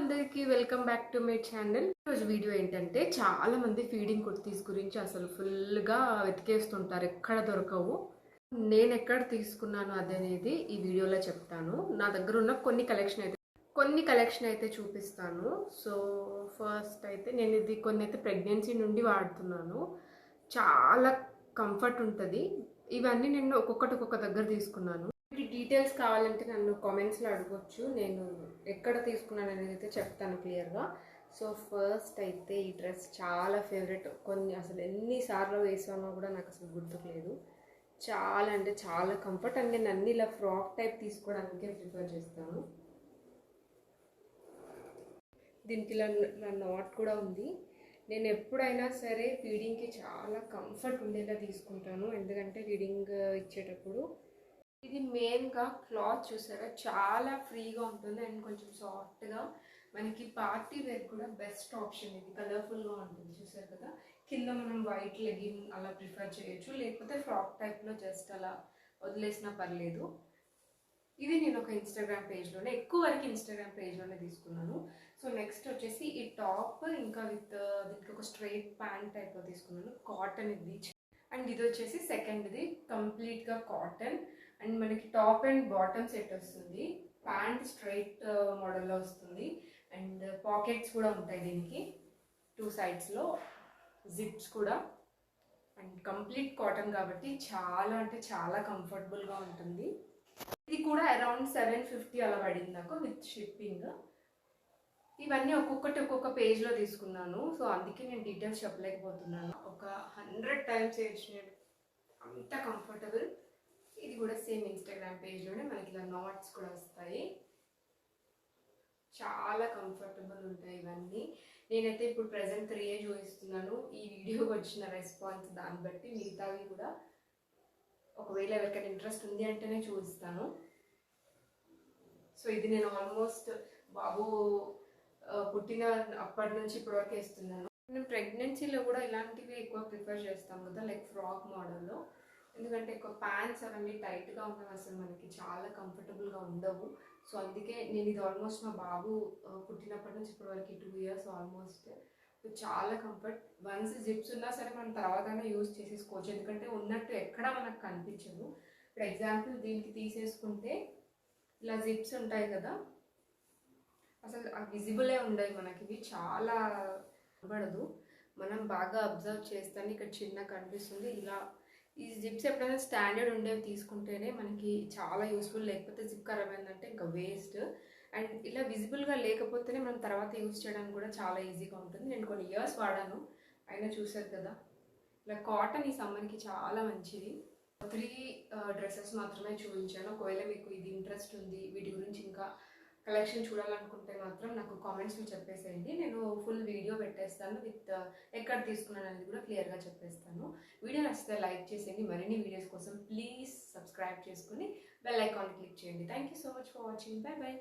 అందరికీ welcome back to my channel. ఈరోజు video ఏంటంటే చాలా మంది ఫీడింగ్ కుర్తీస్ గురించి అసలు ఫుల్గా వెతికేస్తుంటారు ఎక్కడ దొరకవు. నేను ఎక్కడ తీసుకున్నాను అదనేది ఈ వీడియోలో చెప్తాను. నా దగ్గర ఉన్న కొన్ని కలెక్షన్ అయితే కొన్ని కలెక్షన్ అయితే చూపిస్తాను. సో ఫస్ట్ అయితే నేను ఇది కొన్ని అయితే ప్రెగ్నెన్సీ నుండి వాడుతున్నాను. చాలా కంఫర్ట్ ఉంటుంది. ఇవన్నీ నేను ఒక్కొక్కటి ఒక్కొక్క దగ్గర తీసుకున్నాను. డీటెయిల్స్ కావాలంటే నన్ను కామెంట్స్లో అడగొచ్చు. నేను ఎక్కడ తీసుకున్నాను అనేది అయితే చెప్తాను క్లియర్గా సో ఫస్ట్ అయితే ఈ డ్రెస్ చాలా ఫేవరెట్ కొన్ని అసలు ఎన్నిసార్లు వేసానో కూడా నాకు అసలు గుర్తులేదు చాలా అంటే చాలా కంఫర్ట్ అండ్ నేను అన్ని ఇలా ఫ్రాక్ టైప్ తీసుకోవడానికే ప్రిఫర్ చేస్తాను. దీనికి ఇలా నా నాట్ కూడా ఉంది. నేను ఎప్పుడైనా సరే ఫీడింగ్కి చాలా కంఫర్ట్ ఉండేలా తీసుకుంటాను. ఎందుకంటే ఫీడింగ్ ఇచ్చేటప్పుడు ఇది మెయిన్గా క్లాత్ చూసారా? చాలా ఫ్రీగా ఉంటుంది అండ్ కొంచెం సాఫ్ట్గా మనకి పార్టీ వేర్ కూడా బెస్ట్ ఆప్షన్ ఇది. కలర్ఫుల్గా ఉంటుంది చూసారు కదా? కింద మనం వైట్ లెగింగ్ అలా ప్రిఫర్ చేయొచ్చు. లేకపోతే ఫ్రాక్ టైప్లో జస్ట్ అలా వదిలేసినా పర్లేదు. ఇది నేను ఒక ఇన్స్టాగ్రామ్ పేజ్లోనే ఎక్కువ వరకు ఇన్స్టాగ్రామ్ పేజ్లోనే తీసుకున్నాను. సో నెక్స్ట్ వచ్చేసి ఈ టాప్ ఇంకా విత్ uh, దీనికి ఒక స్ట్రైట్ ప్యాంట్ టైప్లో తీసుకున్నాను. కాటన్ ఇది. అండ్ ఇది వచ్చేసి సెకండ్ది కంప్లీట్గా కాటన్ అండ్ మనకి టాప్ అండ్ బాటమ్ సెట్ వస్తుంది. ప్యాంట్ స్ట్రైట్ మోడల్లో వస్తుంది. అండ్ పాకెట్స్ కూడా ఉంటాయి దీనికి. టూ సైడ్స్లో జిప్స్ కూడా. అండ్ కంప్లీట్ కాటన్ కాబట్టి చాలా అంటే చాలా కంఫర్టబుల్గా ఉంటుంది. ఇది కూడా అరౌండ్ సెవెన్ ఫిఫ్టీ అలా పడింది నాకు విత్ షిప్పింగ్. ఇవన్నీ ఒక్కొక్కటి ఒక్కొక్క పేజ్లో తీసుకున్నాను. సో అందుకే నేను డీటెయిల్స్ చెప్పలేకపోతున్నాను. ఒక హండ్రెడ్ టైమ్స్ ఏడ్చినట్టు అంత కంఫర్టబుల్. ఇది కూడా సేమ్ ఇన్స్టాగ్రామ్ పేజ్లోనే మనకి ఇలా నాట్స్ కూడా వస్తాయి. చాలా కంఫర్టబుల్ ఉంటాయి ఇవన్నీ. నేనైతే ఇప్పుడు ప్రజెంట్ త్రీయే చూపిస్తున్నాను. ఈ వీడియోకి వచ్చిన రెస్పాన్స్ దాన్ని బట్టి మిగతావి కూడా ఒకవేళ ఎవరికైనా ఇంట్రెస్ట్ ఉంది అంటేనే చూపిస్తాను. సో ఇది నేను ఆల్మోస్ట్ బాబు పుట్టిన అప్పటి నుంచి ఇప్పటివరకు వేస్తున్నాను. నేను ప్రెగ్నెన్సీలో కూడా ఇలాంటివి ఎక్కువ ప్రిఫర్ చేస్తాం కదా లైక్ ఫ్రాక్ మోడల్లో ఎందుకంటే ఎక్కువ ప్యాంట్స్ అవన్నీ టైట్గా ఉన్నవి అసలు మనకి చాలా కంఫర్టబుల్గా ఉండవు. సో అందుకే నేను ఇది ఆల్మోస్ట్ మా బాబు పుట్టినప్పటి నుంచి ఇప్పటివరకు టూ ఇయర్స్ ఆల్మోస్ట్ చాలా కంఫర్ట్ వన్స్ జిప్స్ ఉన్నా సరే మనం తర్వాతనే యూజ్ చేసేసుకోవచ్చు. ఎందుకంటే ఉన్నట్టు ఎక్కడ మనకు కనిపించదు. ఇప్పుడు ఎగ్జాంపుల్ దీనికి తీసేసుకుంటే ఇలా జిప్స్ ఉంటాయి కదా. అసలు విజిబులే ఉండవు మనకి. ఇవి చాలా కనబడదు. మనం బాగా అబ్జర్వ్ చేస్తాను ఇక్కడ చిన్న కనిపిస్తుంది. ఇలా ఈ జిప్స్ ఎప్పుడైనా స్టాండర్డ్ ఉండేవి తీసుకుంటేనే మనకి చాలా యూస్ఫుల్. లేకపోతే జిప్ ఖరాబ్ అయిందంటే ఇంకా వేస్ట్. అండ్ ఇలా విజిబుల్గా లేకపోతేనే మనం తర్వాత యూజ్ చేయడానికి కూడా చాలా ఈజీగా ఉంటుంది. నేను కొన్ని ఇయర్స్ వాడాను. అయినా చూసారు కదా. ఇలా కాటన్ ఈ సమ్మర్కి చాలా మంచిది. త్రీ డ్రెస్సెస్ మాత్రమే చూపించాను. ఒకవేళ మీకు ఇది ఇంట్రెస్ట్ ఉంది వీటి గురించి ఇంకా కలెక్షన్ చూడాలనుకుంటే మాత్రం నాకు కామెంట్స్లో చెప్పేసేయండి. వీడియో విత్ ఎక్కడ తీసుకున్నాను అనేది కూడా క్లియర్గా చెప్పేస్తాను. వీడియో నచ్చితే లైక్ చేసేయండి. మరిన్ని వీడియోస్ కోసం ప్లీజ్ సబ్స్క్రైబ్ చేసుకుని బెల్ ఐకాన్ క్లిక్ చేయండి. Thank you so much for watching. Bye bye.